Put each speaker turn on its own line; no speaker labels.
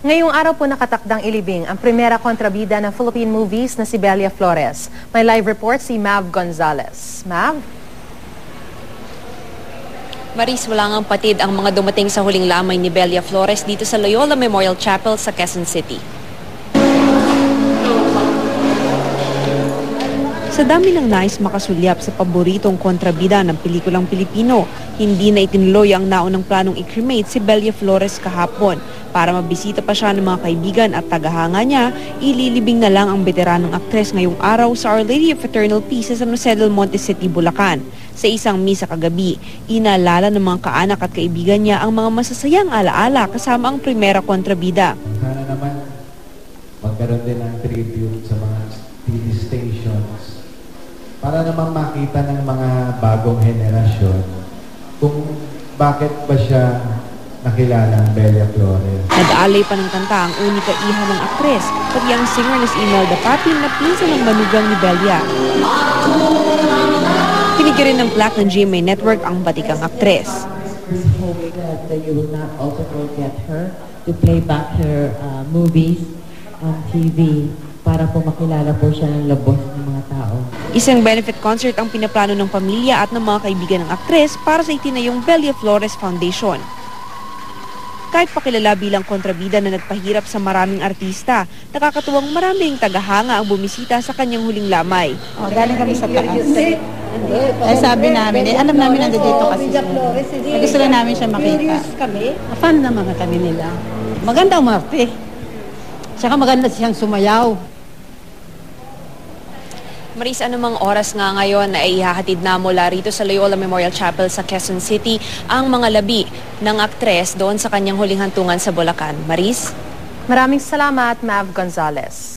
Ngayong araw po nakatakdang ilibing ang primera kontrabida ng Philippine movies na si Belia Flores. May live report si Mav Gonzalez. Mav?
Maris, wala ngang patid ang mga dumating sa huling lamay ni Belia Flores dito sa Loyola Memorial Chapel sa Quezon City. Sa dami ng nais makasulyap sa paboritong kontrabida ng pelikulang Pilipino, hindi na itinuloy ang naunang planong i-cremate si Belia Flores kahapon. Para mabisita pa siya ng mga kaibigan at tagahanga niya, ililibing na lang ang veteranong aktres ngayong araw sa Our Lady of Eternal Peace sa San del Monte City, Bulacan. Sa isang misa kagabi, inaalala ng mga kaanak at kaibigan niya ang mga masasayang alaala kasama ang primera kontrabida.
Sana naman magkaroon din ng tribute sa mga TV stations para naman makita ng mga bagong henerasyon kung bakit ba siya nakilala ang Belia Flores.
Nag-aalay pa ng kanta ang unika iha ng aktres, pati ang singer na si Imelda Papin na pinsan ng manugang ni Belia. Pinigyan rin ng plaque ng GMA Network ang batikang aktres.
Hope that uh, you will not also forget her to play back her uh, movies on TV para po makilala po siya ng labos ng mga tao.
Isang benefit concert ang pinaplano ng pamilya at ng mga kaibigan ng aktres para sa itinayong Belia Flores Foundation. Kahit pakilala bilang kontrabida na nagpahirap sa maraming artista, nakakatuwang maraming tagahanga ang bumisita sa kanyang huling lamay.
Oh, galing kami sa taas. Eh sabi namin, eh alam namin nandito dito kasi siya. Eh, gusto lang namin siya makita.
kami. Fan naman kami nila. Maganda umarte. Tsaka maganda siyang sumayaw.
Maris, anumang oras nga ngayon na ihahatid na mula rito sa Loyola Memorial Chapel sa Quezon City ang mga labi ng aktres doon sa kanyang huling hantungan sa Bulacan. Maris?
Maraming salamat, Mav Gonzalez.